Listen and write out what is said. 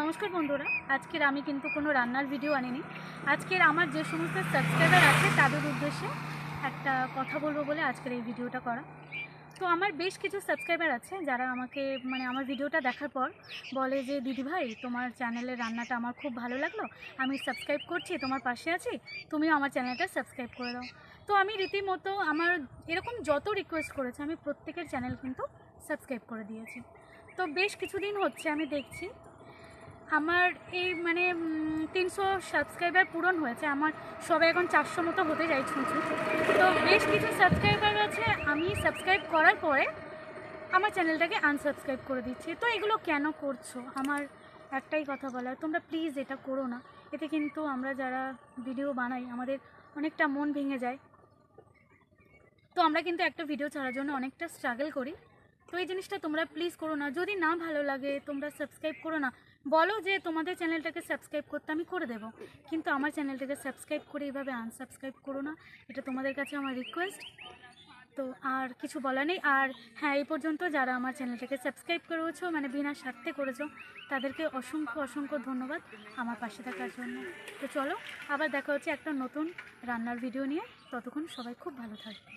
নমস্কার বন্ধুরা, আজকের আমি কিন্তু কোনো রান্নার ভিডিও আনিনি। আজকের আমার যে সমস্ত সাবস্ক্রাইবার আছে, তাদের উদ্দেশ্যে একটা কথা বলব বলে আজকের এই ভিডিওটা করা। তো আমার বেশ কিছু সাবস্ক্রাইবার আছে, যারা আমাকে মানে আমার ভিডিওটা দেখার পর বলে যে দিদিভাই তোমার চ্যানেলের রান্নাটা আমার খুব ভালো লাগল। আমি সাবস্ক্রাইব করছি, তোমার পাশে আছি। তুমিও আমার চ্যানেলটা সাবস্ক্রাইব করে দাও। তো আমি রীতিমতো আমার এরকম যত রিকোয়েস্ট করেছে, আমি প্রত্যেকের চ্যানেল কিন্তু সাবস্ক্রাইব করে দিয়েছি। তো বেশ কিছুদিন হচ্ছে, আমি দেখছি আমার এই মানে তিনশো সাবস্ক্রাইবার পূরণ হয়েছে। আমার সবাই এখন চারশো মতো হতে যায় ছুঁচু তো বেশ কিছু সাবস্ক্রাইবার আছে, আমি সাবস্ক্রাইব করার পরে আমার চ্যানেলটাকে আনসাবস্ক্রাইব করে দিচ্ছি। তো এগুলো কেন করছ? আমার একটাই কথা বলার, তোমরা প্লিজ এটা করো না। এতে কিন্তু আমরা যারা ভিডিও বানাই, আমাদের অনেকটা মন ভেঙে যায়। তো আমরা কিন্তু একটা ভিডিও ছাড়ার জন্য অনেকটা স্ট্রাগল করি। তো এই জিনিসটা তোমরা প্লিজ করো না। যদি না ভালো লাগে, তোমরা সাবস্ক্রাইব করো না। বলো যে তোমাদের চ্যানেলটাকে সাবস্ক্রাইব করতে আমি করে দেবো। কিন্তু আমার চ্যানেলটাকে সাবস্ক্রাইব করে এইভাবে আনসাবস্ক্রাইব করো না। এটা তোমাদের কাছে আমার রিকোয়েস্ট তো আর কিছু বলার নেই। আর হ্যাঁ এই পর্যন্ত যারা আমার চ্যানেলটাকে সাবস্ক্রাইব করেছ মানে বিনা স্বার্থে করেছ, তাদেরকে অসংখ্য অসংখ্য ধন্যবাদ আমার পাশে থাকার জন্য। তো চলো, আবার দেখা হচ্ছে একটা নতুন রান্নার ভিডিও নিয়ে। ততক্ষণ সবাই খুব ভালো থাকবে।